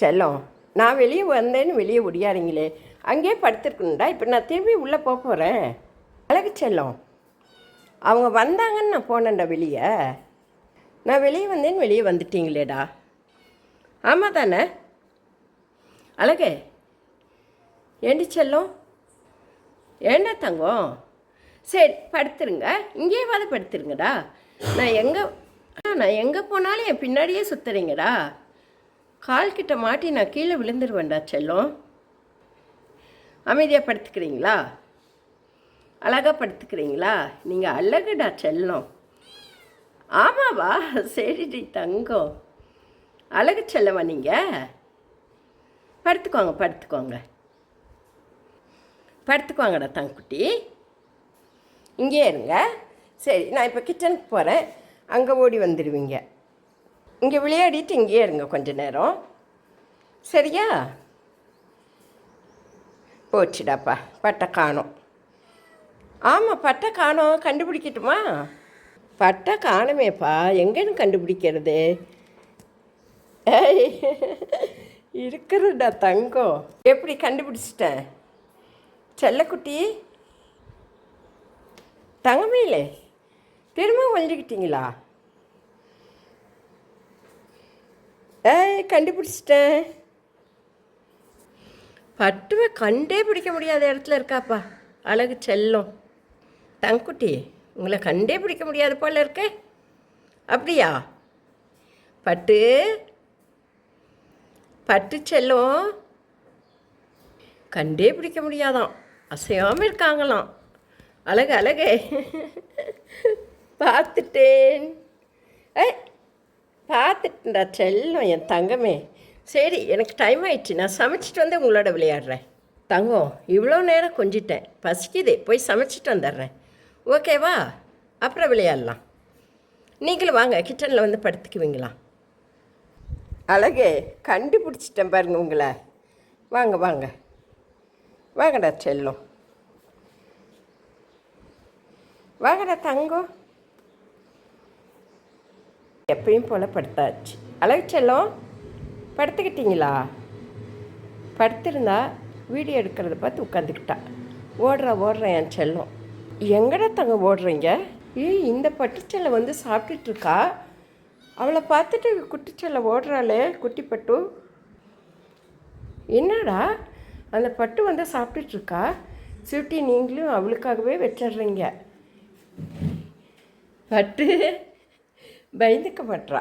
செல்லம். நான் வெளியே வந்தேன்னு வெளியே ஒடியாருங்களே அங்கேயே படுத்துருக்கணும்டா. இப்போ நான் திரும்பி உள்ளே போக போகிறேன் அழகு செல்லம். அவங்க வந்தாங்கன்னு நான் போனேன்டா வெளியே. நான் வெளியே வந்தேன்னு வெளியே வந்துட்டீங்களேடா. ஆமாம் தானே? அழகு. ஏண்டி செல்லம்? ஏண்டா தங்கம்? சரி படுத்துருங்க. இங்கேயாவது படுத்துருங்கடா. நான் எங்கே நான் எங்கே போனாலும் என் பின்னாடியே சுற்றுறீங்கடா கால் கிட்ட மாட்டி நான் கீழே விழுந்துருவேன்டா செல்லம். அமைதியாக படுத்துக்கிறீங்களா? அழகாக படுத்துக்கிறீங்களா? நீங்கள் அழகுடா செல்லம். ஆமாவா? சரிடி தங்கம். அழகு செல்லவா நீங்கள் படுத்துக்கோங்க படுத்துக்கோங்க. படுத்துக்குவாங்கடா தங்குட்டி. இங்கே இருங்க. சரி நான் இப்போ கிச்சனுக்கு போகிறேன் அங்கே ஓடி வந்துடுவீங்க இங்கே விளையாடிட்டு இங்கேயே இருங்க கொஞ்ச நேரம். சரியா? போச்சுடாப்பா பட்டை காணும். ஆமாம் பட்டை காணும். கண்டுபிடிக்கட்டுமா? பட்டை காணுமேப்பா. எங்கேன்னு கண்டுபிடிக்கிறது? ஏய் இருக்கிறடா தங்கம். எப்படி கண்டுபிடிச்சிட்டேன்? செல்லக்குட்டி? தங்கமேலே. திரும்ப ஒழிஞ்சுக்கிட்டீங்களா ஏய் கண்டுபிடிச்சிட்டேன். பட்டுவை கண்டே பிடிக்க முடியாத இடத்துல இருக்காப்பா. அழகு செல்லம். தங்குட்டி உங்களை கண்டே பிடிக்க முடியாது போல இருக்கே. அப்படியா? பட்டு பட்டு செல்லம். கண்டே பிடிக்க முடியாதான். அசையாமல் இருக்காங்களாம். அழகு அழகு. பார்த்துட்டேன். ஏ பார்த்துட்டேன்டா செல்லம் என் தங்கமே. சரி எனக்கு டைம் ஆயிடுச்சு. நான் சமைச்சிட்டு வந்து உங்களோட விளையாடுறேன். தங்கம் இவ்வளோ நேரம் கொஞ்சிட்டேன். பசிக்குதே போய் சமைச்சிட்டு வந்துடுறேன். ஓகேவா அப்புறம் விளையாடலாம். நீங்களும் வாங்க கிச்சனில் வந்து படுத்துக்குவீங்களா? அழகே கண்டுபிடிச்சிட்டேன் பாருங்க உங்களை. வாங்க வாங்க. வாங்கடா செல்லம். வாங்கடா தங்கம் எப்பயும் போல் படுத்தாச்சு. அழகு செல்லம் படுத்துக்கிட்டீங்களா? படுத்திருந்தா வீடியோ எடுக்கிறத பார்த்து உட்காந்துக்கிட்டா ஓடுறா ஓடுறேன் என் செல்லம். எங்கடா தங்க ஓடுறீங்க? ஏய் இந்த பட்டுச்செல்லை வந்து சாப்பிட்டுட்டு இருக்கா அவளை பார்த்துட்டு குட்டிச்செல்லை ஓடுறாளே குட்டி பட்டு. என்னடா? அந்த பட்டு வந்து சாப்பிட்டுட்டு இருக்கா சுட்டி நீங்களும் அவளுக்காகவே வச்சிடுறீங்க. பட்டு பயந்துக்க மாட்டா